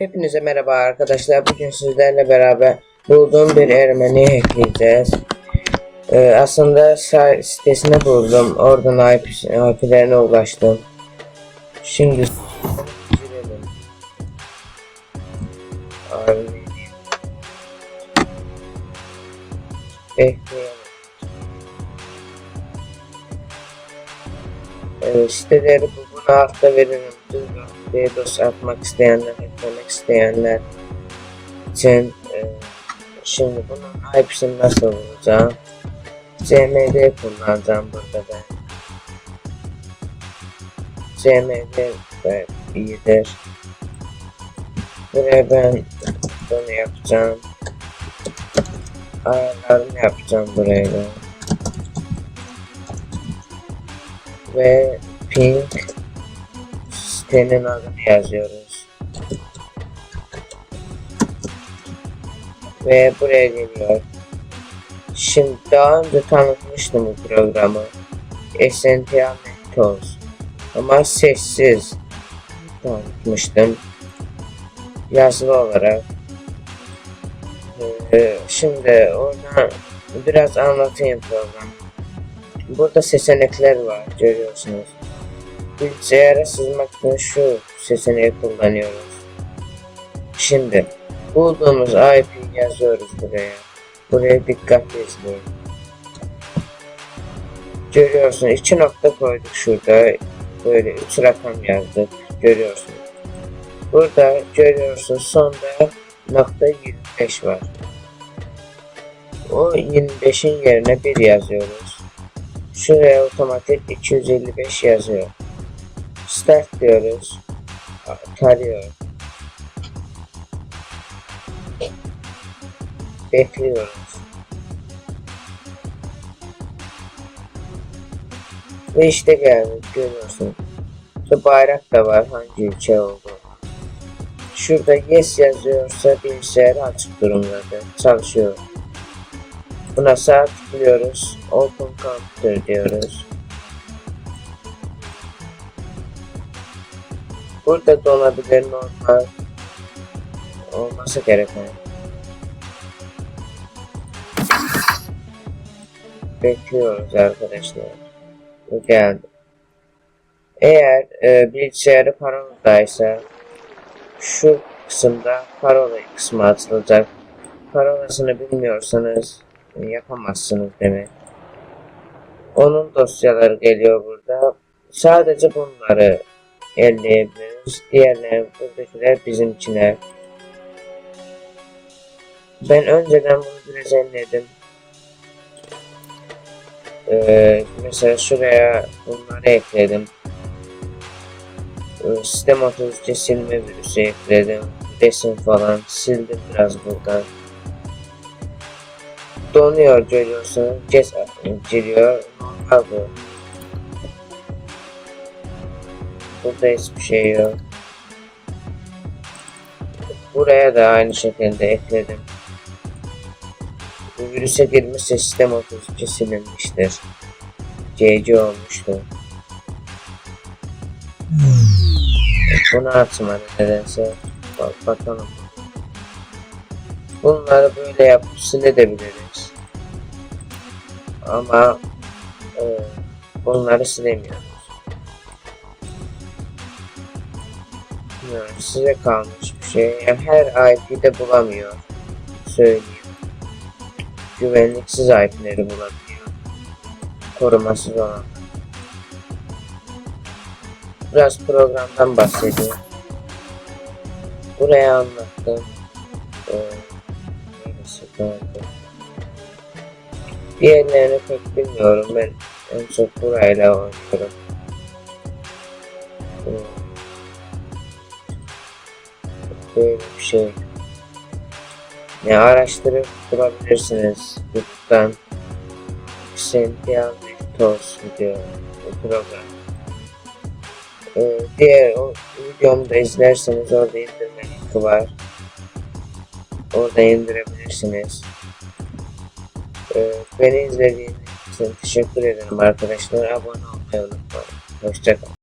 Hepinize merhaba arkadaşlar. Bugün sizlerle beraber bulduğum bir Ermeni hackleyeceğiz. Ee, aslında sitesini buldum. Oradan IP, IP'lerine ulaştım. Şimdi girelim. Abi. Bekleyelim. Ee, siteleri bu buna altta veririm. DDoS atmak isteyenler, eklemek isteyenler için e, şimdi bunun IP'sini nasıl bulacağım? CMD kullanacağım burada ben. CMD de iyidir. Buraya ben bunu yapacağım. Ayarlarını yapacağım buraya. Ve ping sitenin adını yazıyoruz. Ve buraya geliyor. Şimdi daha önce tanıtmıştım bu programı. Essential Tools. Ama sessiz tanıtmıştım. Yazılı olarak. Ee, şimdi oradan biraz anlatayım programı. Burada seçenekler var görüyorsunuz. Bilgisayara sızmak için şu seçeneği kullanıyoruz. Şimdi bulduğumuz IP yazıyoruz buraya. Buraya dikkatle izleyin. Görüyorsun iki nokta koyduk şurada. Böyle üç rakam yazdık. Görüyorsun. Burada görüyorsun sonda nokta 25 var. O 25'in yerine 1 yazıyoruz. Şuraya otomatik 255 yazıyor. Start diyoruz. Tarıyor. Bekliyoruz. Ve işte geldik görüyorsun. Şu bayrak da var hangi ülke oldu. Şurada yes yazıyorsa bilgisayar açık durumdadır. Çalışıyor. Buna sağ tıklıyoruz. Open Computer diyoruz. Burada donabilir normal olması gereken. Bekliyoruz arkadaşlar. Bu geldi. Eğer e, bilgisayarı paroladaysa şu kısımda parola kısmı açılacak. Parolasını bilmiyorsanız yapamazsınız demek. Onun dosyaları geliyor burada. Sadece bunları elleyebiliriz. Diğerleri buradakiler bizimkiler. Ben önceden bunu biraz elledim. Ee, mesela şuraya bunları ekledim. Ee, Sistem 33'e silme virüsü ekledim. Resim falan sildim biraz buradan. Donuyor görüyorsunuz. Geç giriyor. Normal bu. Burada hiçbir şey yok. Buraya da aynı şekilde ekledim. Bu virüse girmişse sistem 32 silinmiştir. CC olmuştu. Bunu atmadı nedense. Bak bakalım. Bunları böyle yapıp silebiliriz. Ama e, bunları silemiyoruz. Yani size kalmış bir şey. Yani her IP'de bulamıyor. Söyleyeyim. Güvenliksiz IP'leri bulabiliyor. Korumasız olan. Biraz programdan bahsedeyim. Buraya anlattım. Ee, neresi kaldı? Diğerlerini pek bilmiyorum. Ben en çok burayla oynuyorum. Böyle bir şey. Ne araştırıp bulabilirsiniz YouTube'dan. Cynthia Victos video program. Ee, diğer o videomu da izlerseniz orada indirme linki var. Orada indirebilirsiniz. Ee, beni izlediğiniz için teşekkür ederim arkadaşlar. Abone olmayı unutmayın. Hoşçakalın.